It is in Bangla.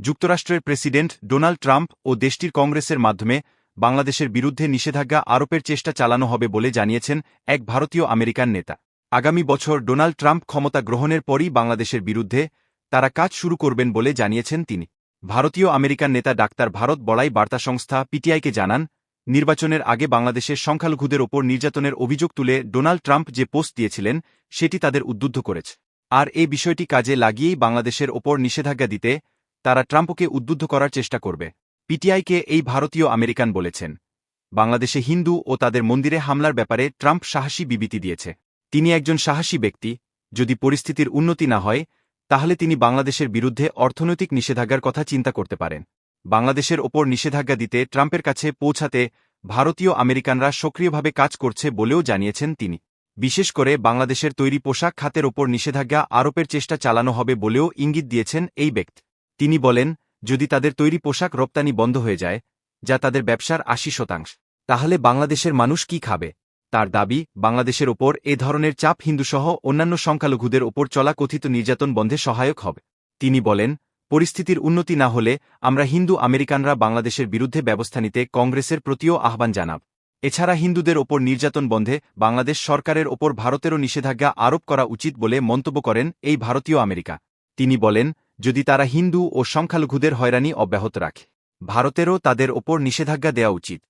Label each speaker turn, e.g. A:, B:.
A: যুক্তরাষ্ট্রের প্রেসিডেন্ট ডোনাল্ড ট্রাম্প ও দেশটির কংগ্রেসের মাধ্যমে বাংলাদেশের বিরুদ্ধে নিষেধাজ্ঞা আরোপের চেষ্টা চালানো হবে বলে জানিয়েছেন এক ভারতীয় আমেরিকান নেতা। আগামী বছর ডোনাল্ড ট্রাম্প ক্ষমতা গ্রহণের পরই বাংলাদেশের বিরুদ্ধে তারা কাজ শুরু করবেন বলে জানিয়েছেন তিনি। ভারতীয় আমেরিকান নেতা ডাক্তার ভারত বড়াই বার্তা সংস্থা পিটিআইকে জানান, নির্বাচনের আগে বাংলাদেশের সংখ্যালঘুদের ওপর নির্যাতনের অভিযোগ তুলে ডোনাল্ড ট্রাম্প যে পোস্ট দিয়েছিলেন, সেটি তাদের উদ্বুদ্ধ করেছে। আর এই বিষয়টি কাজে লাগিয়েই বাংলাদেশের ওপর নিষেধাজ্ঞা দিতে তারা ট্রাম্পকে উদ্বুদ্ধ করার চেষ্টা করবে। পিটিআইকে এই ভারতীয় আমেরিকান বলেছেন। বাংলাদেশে হিন্দু ও তাদের মন্দিরে হামলার ব্যাপারে ট্রাম্প সাহসী বিবৃতি দিয়েছে। তিনি একজন সাহসী ব্যক্তি। যদি পরিস্থিতির উন্নতি না হয়, তাহলে তিনি বাংলাদেশের বিরুদ্ধে অর্থনৈতিক নিষেধাজ্ঞার কথা চিন্তা করতে পারেন। বাংলাদেশের ওপর নিষেধাজ্ঞা দিতে ট্রাম্পের কাছে পৌঁছাতে ভারতীয় আমেরিকানরা সক্রিয়ভাবে কাজ করছে বলেও জানিয়েছেন তিনি। বিশেষ করে বাংলাদেশের তৈরি পোশাক খাতের ওপর নিষেধাজ্ঞা আরোপের চেষ্টা চালানো হবে বলেও ইঙ্গিত দিয়েছেন এই ব্যক্তি। তিনি বলেন, যদি তাদের তৈরি পোশাক রপ্তানি বন্ধ হয়ে যায়, যা তাদের ব্যবসার আশি শতাংশ, তাহলে বাংলাদেশের মানুষ কি খাবে? তার দাবি, বাংলাদেশের ওপর এ ধরনের চাপ হিন্দুসহ অন্যান্য সংখ্যালঘুদের ওপর চলা কথিত নির্যাতন বন্ধে সহায়ক হবে। তিনি বলেন, পরিস্থিতির উন্নতি না হলে আমরা হিন্দু আমেরিকানরা বাংলাদেশের বিরুদ্ধে ব্যবস্থা নিতে কংগ্রেসের প্রতিও আহ্বান জানাব। এছাড়া হিন্দুদের ওপর নির্যাতন বন্ধে বাংলাদেশ সরকারের ওপর ভারতেরও নিষেধাজ্ঞা আরোপ করা উচিত বলে মন্তব্য করেন এই ভারতীয় আমেরিকা। তিনি বলেন যদি তারা হিন্দু ও সংখ্যালঘুদের হয়রানি অব্যাহত রাখে। ভারতেরও তাদের ওপর নিষেধাজ্ঞা দেওয়া উচিত।